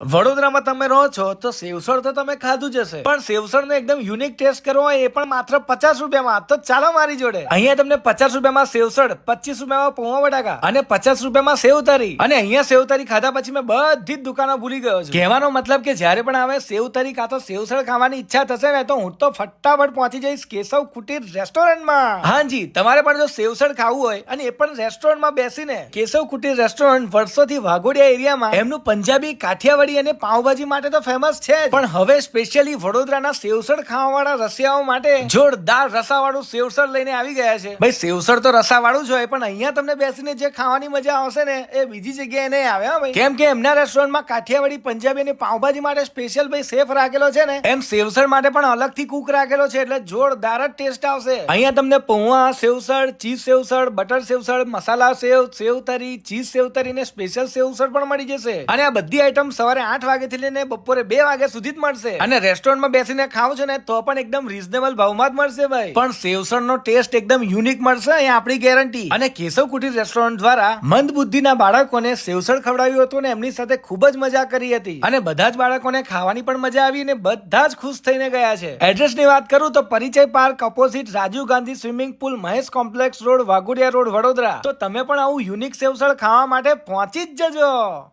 વડોદરામાં તમે રહો છો તો સેવસળ તો તમે ખાધું જ હશે. પણ સેવસળનો એકદમ યુનિક ટેસ્ટ કરવો હોય એ પણ માત્ર પચાસ રૂપિયામાં. તો ચાલો મારી જોડે. અહીંયા તમને પચાસ રૂપિયામાં સેવસળ, પચીસ રૂપિયામાં પૌવા બટાકા અને પચાસ રૂપિયામાં સેવ તરી અને અહીંયા સેવ તરી ખાધા પછી મેં બધી જ દુકાનો ભૂલી ગયો છું. કહેવાનો મતલબ કે જ્યારે પણ આવે સેવ તરી કાં તો સેવસળ ખાવાની ઈચ્છા થશે ને, તો હું તો ફટાફટ પહોંચી જઈશ કેશવ કુટીર રેસ્ટોરન્ટમાં. હાજી તમારે પણ જો સેવસળ ખાવું હોય અને એ પણ રેસ્ટોરન્ટમાં બેસીને. કેશવ કુટીર રેસ્ટોરન્ટ વર્ષોથી વાઘોડિયા એરિયામાં એમનું પંજાબી કાઠિયાવાડી અને પાઉભાજી માટે તો ફેમસ છે પણ હવે સ્પેશિયલી વડોદરાના સેવસળ ખાવાવાળા રસિયાઓ માટે જોરદાર રસાવાળું સેવસળ લઈને આવી ગયા છે. ભાઈ સેવસળ તો રસાવાળું જ હોય, પણ અહીંયા તમને બેસીને જે ખાવાની મજા આવશે ને, એ બીજી જગ્યાએ નહીં આવે ભાઈ. કેમ કે એમના રેસ્ટોરન્ટમાં કાઠિયાવાડી, પંજાબી અને પાઉભાજી માટે સ્પેશિયલ ભાઈ સેફ રાખેલો છે ને. એમ સેવસળ માટે પણ અલગથી કુક રાખેલો છે, એટલે જોરદાર જ ટેસ્ટ આવશે. અહીંયા તમને પૌવા સેવસળ ચીઝ સેવસળ બટર સેવસળ મસાલા સેવ સેવ તરી ચીઝ સેવ તરી ને સ્પેશિયલ સેવસળ પણ મળી જશે. અને આ બધી આઈટમ સવારે આઠ વાગ્યાથી લઈને બપોરે બે વાગ્યા સુધી જ મળશે. અને રેસ્ટોરન્ટમાં બેસીને ખાવ છો ને તો પણ એકદમ રીઝનેબલ ભાવમાં જ મળશે ભાઈ. પણ સેવસળનો ટેસ્ટ એકદમ યુનિક મળશે એ આપણી ગેરંટી અને કેશવ કુટીર રેસ્ટોરન્ટ દ્વારા મંદ બુદ્ધિના બાળકોને સેવસળ ખવડાવ્યું હતું ને એમની સાથે ખૂબ જ મજા કરી હતી. અને બધા જ બાળકોને ખાવાની પણ મજા આવી અને બધા જ ખુશ થઈને ગયા છે. એડ્રેસની વાત કરું તો Parichay park opposite Rajiv Gandhi swimming pool Mahesh complex road Waghodia road Vadodara. તો તમે પણ આવું યુનિક સેવસળ ખાવા માટે પહોંચી જ જજો.